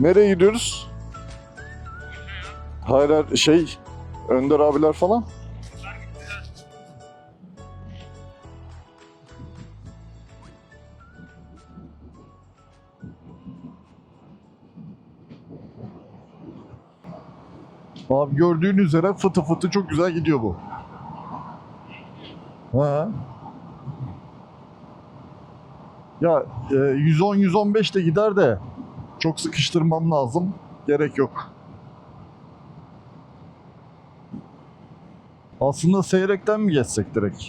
Nereye gidiyoruz? Hayır hayır, şey Önder abiler falan. Abi gördüğün üzere fıtı fıtı çok güzel gidiyor bu. Ha. Ya e, 110-115 de gider de çok sıkıştırmam lazım. Gerek yok. Aslında seyrekten mi geçsek direkt?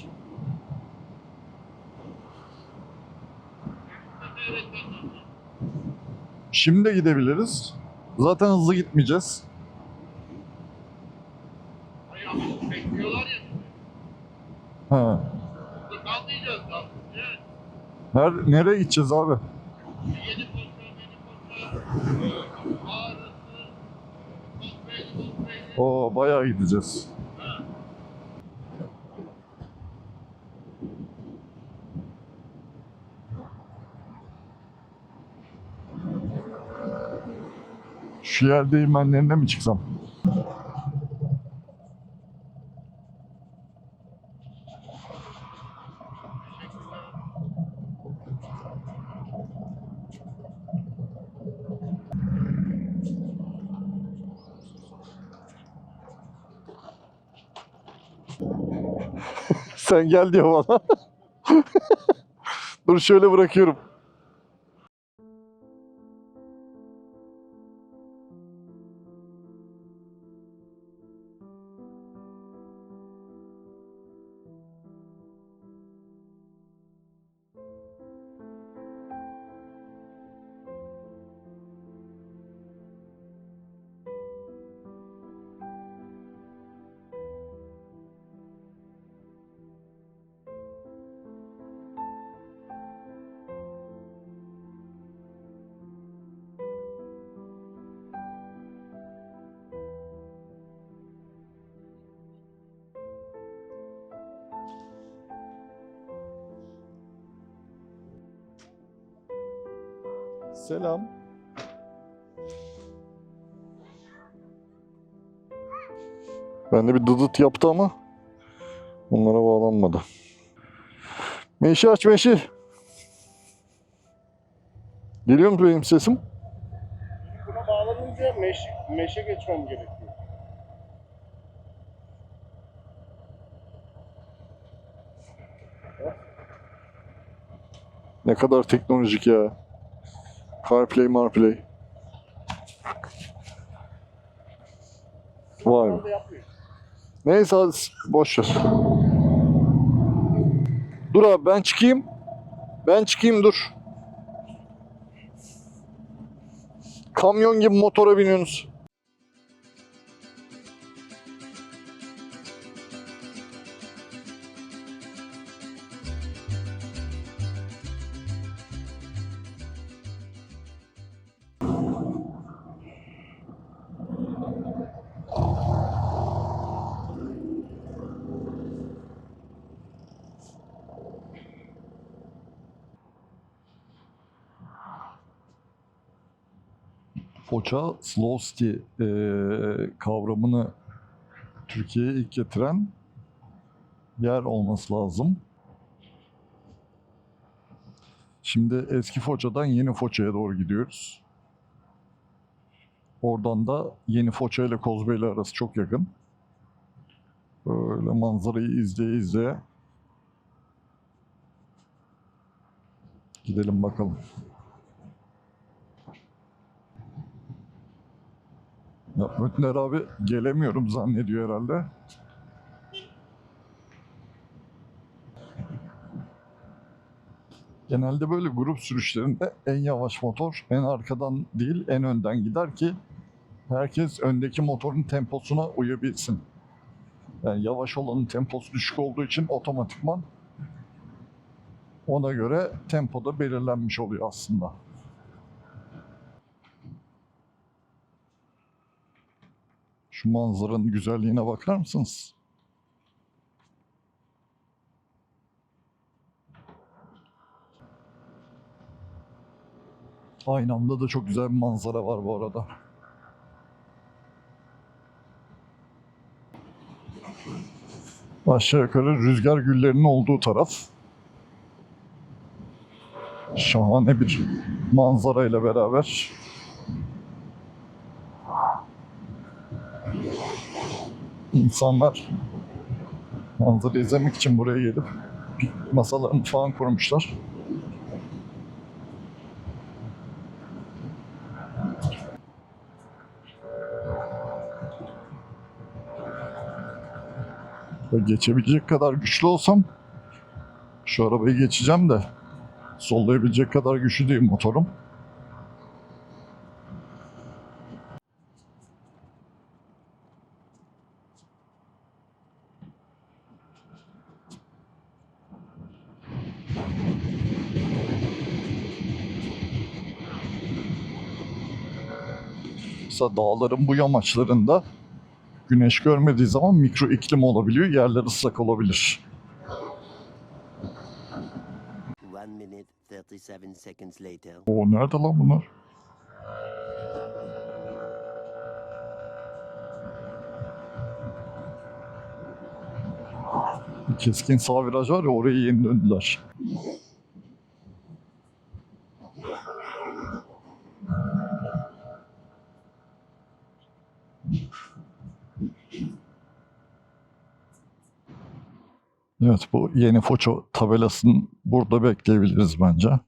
Şimdi de gidebiliriz. Zaten hızlı gitmeyeceğiz. Ha. Her, nereye gideceğiz abi? Bayağı gideceğiz. Şu yer değirmenlerine mi çıksam? Sen gel diyor bana. Dur şöyle bırakıyorum. Selam. Ben de bir dıdıt yaptı ama onlara bağlanmadı. Meşi aç meşi. Geliyor mu benim sesim? Buna bağlanınca meşe, meşe geçmem gerekiyor. Ne kadar teknolojik ya. CarPlay, MarPlay. Vay be. Neyse hadi boş ver. Dur abi ben çıkayım. Ben çıkayım dur. Kamyon gibi motora biniyorsunuz. Foça Slow City eee, kavramını Türkiye'ye ilk getiren yer olması lazım. Şimdi eski Foça'dan yeni Foça'ya doğru gidiyoruz. Oradan da yeni Foça ile Kozbeyli arası çok yakın. Böyle manzarayı izleye izleye gidelim bakalım. Ya Ötner abi gelemiyorum zannediyor herhalde. Genelde böyle grup sürüşlerinde en yavaş motor en arkadan değil en önden gider ki herkes öndeki motorun temposuna uyabilsin. Yani yavaş olanın temposu düşük olduğu için otomatikman ona göre tempoda belirlenmiş oluyor aslında. Şu manzaranın güzelliğine bakar mısınız? Aynı anda da çok güzel bir manzara var bu arada. Aşağı yukarı rüzgar güllerinin olduğu taraf. Şahane bir manzara ile beraber. İnsanlar manzara izlemek için buraya gelip masalarını falan kurmuşlar. Geçebilecek kadar güçlü olsam şu arabayı geçeceğim de sollayabilecek kadar güçlü değil motorum. Mesela dağların bu yamaçlarında güneş görmediği zaman mikro iklim olabiliyor. Yerler ıslak olabilir. One minute, 37 seconds later. O nerede lan bunlar? Keskin sağ viraj var ya oraya yeni döndüler. Evet bu yeni Foço tabelasını burada bekleyebiliriz bence.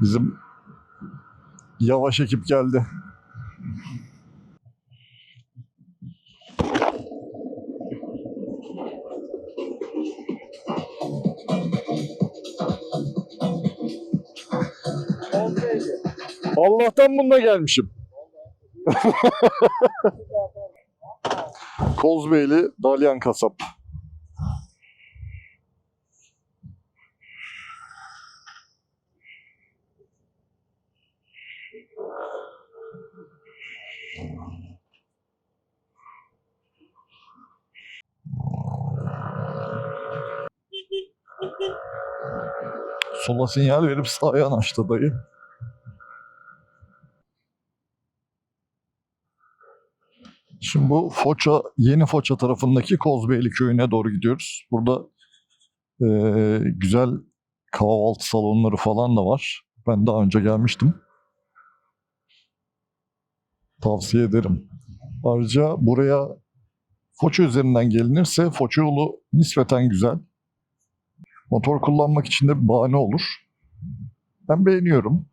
Bizim yavaş ekip geldi. Allah'tan bununla gelmişim. Kozbeyli Dalyan Kasap. Sola sinyal verip sağa yanaştı dayı. Şimdi bu Foça, yeni Foça tarafındaki Kozbeyli köyüne doğru gidiyoruz. Burada eee, güzel kahvaltı salonları falan da var. Ben daha önce gelmiştim. Tavsiye ederim. Ayrıca buraya Foça üzerinden gelinirse Foça yolu nispeten güzel. Motor kullanmak için de bir bahane olur. Ben beğeniyorum.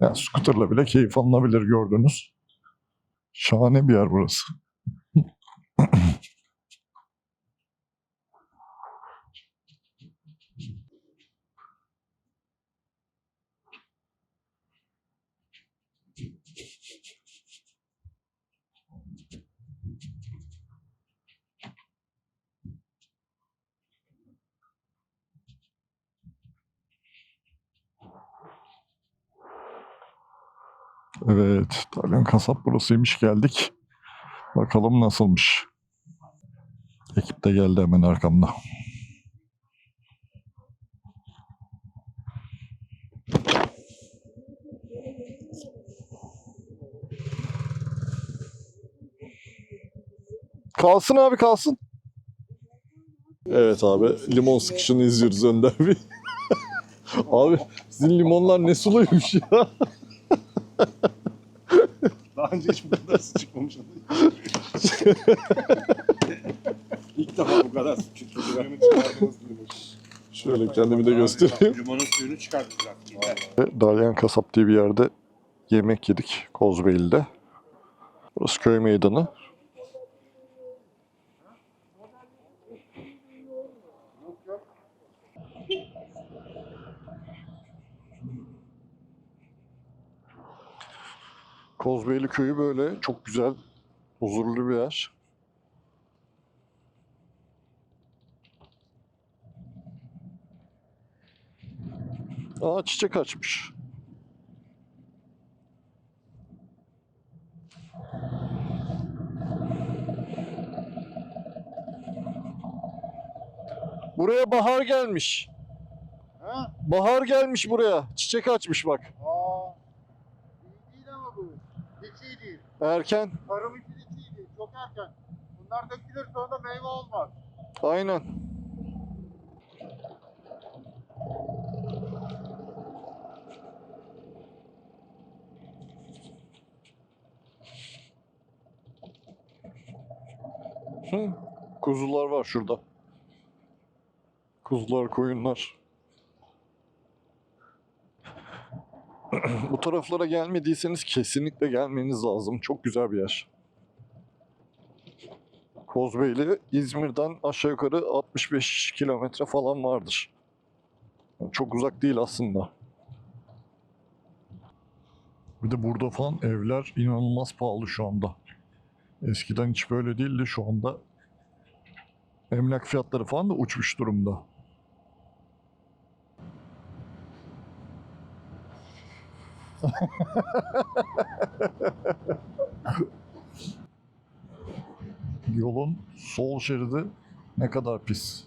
Yani scooterla bile keyif alınabilir gördünüz. Şahane bir yer burası. Evet, Dalyan Kasap burasıymış geldik. Bakalım nasılmış. Ekip de geldi hemen arkamda. Kalsın abi kalsın. Evet abi limon sıkışını izliyoruz Önder Bey. abi sizin limonlar ne suluymuş ya. Daha önce hiç bu kadar su çıkmamış. İlk defa bu kadar su çıktı. Şöyle kendimi de göstereyim. Limonun suyunu çıkardık zaten. Dalyan Kasap diye bir yerde yemek yedik Kozbeyli'de. Burası köy meydanı. Kozbeyli köyü böyle çok güzel, huzurlu bir yer. Aa çiçek açmış. Buraya bahar gelmiş. Ha? Bahar gelmiş buraya. Çiçek açmış bak. Erken. Tarım için hiç iyi değil. Çok erken. Bunlar dökülür sonra meyve olmaz. Aynen. Hı, kuzular var şurada. Kuzular, koyunlar. Bu taraflara gelmediyseniz kesinlikle gelmeniz lazım. Çok güzel bir yer. Kozbeyli İzmir'den aşağı yukarı 65 kilometre falan vardır. Yani Çok uzak değil aslında. Bir de burada falan evler inanılmaz pahalı şu anda. Eskiden hiç böyle değildi şu anda. Emlak fiyatları falan da uçmuş durumda. Yolun sol şeridi ne kadar pis.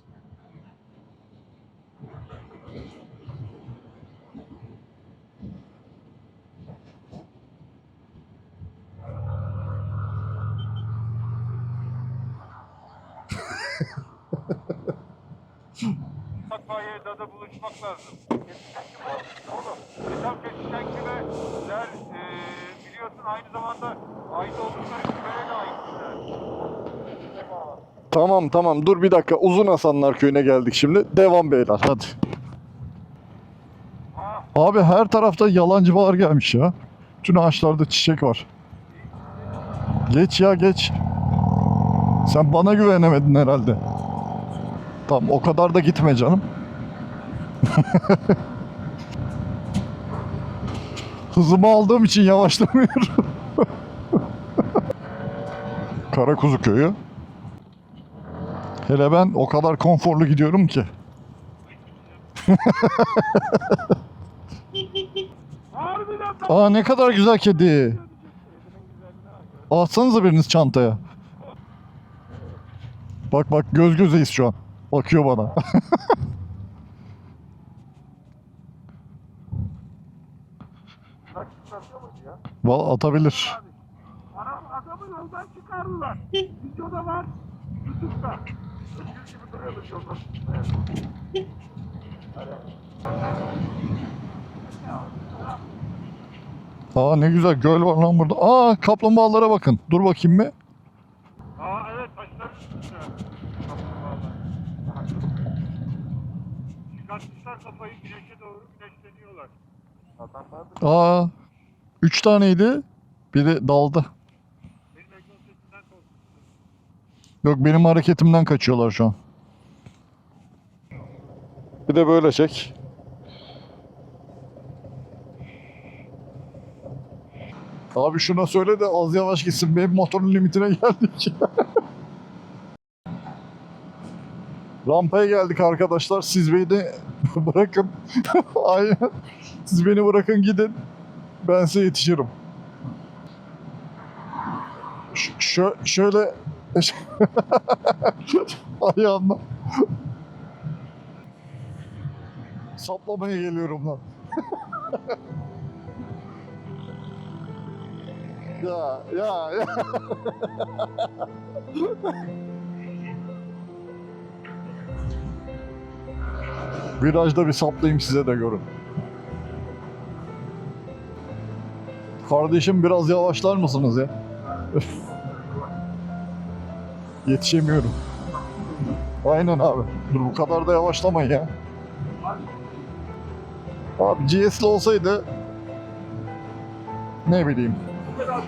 Takvaya'da da buluşmak lazım. Hesap kesişen kime? Der, e, biliyorsun aynı zamanda ait oldukları kümeye de aitler. Tamam tamam dur bir dakika. Uzun Hasanlar köyüne geldik şimdi. Devam beyler hadi. Abi her tarafta yalancı bahar gelmiş ya. Bütün ağaçlarda çiçek var. Geç ya geç. Sen bana güvenemedin herhalde. Tamam o kadar da gitme canım. Hızımı aldığım için yavaşlamıyorum. Karakuzu köyü. Hele ben o kadar konforlu gidiyorum ki. Aa ne kadar güzel kedi. Alsanıza biriniz çantaya. Bak bak göz gözeyiz şu an. Bakıyor bana. Valla atabilir. Adam, adamı yoldan çıkardılar. Videoda var. YouTube'da. Öküz gibi duruyordu yolda. Aa ne güzel göl var lan burada. Aa kaplumbağalara bakın. Dur bakayım mı? Aa evet taşlar üstüne. Çıkartmışlar kafayı güneşe doğru güneşleniyorlar. Aa üç taneydi. Biri daldı. Yok benim hareketimden kaçıyorlar şu an. Bir de böyle çek. Abi şuna söyle de az yavaş gitsin. Benim motorun limitine geldik. Rampaya geldik arkadaşlar. Siz beni bırakın. Aynen. Siz beni bırakın gidin. Ben size yetişirim. Ş- şö- şöyle Ayağımla. Saplamaya geliyorum lan. ya ya ya. Virajda bir saplayayım size de görün. Kardeşim biraz yavaşlar mısınız ya? Yetişemiyorum. Aynen abi. Dur bu kadar da yavaşlamayın ya. Abi GS'li olsaydı ne bileyim. Bu kadar.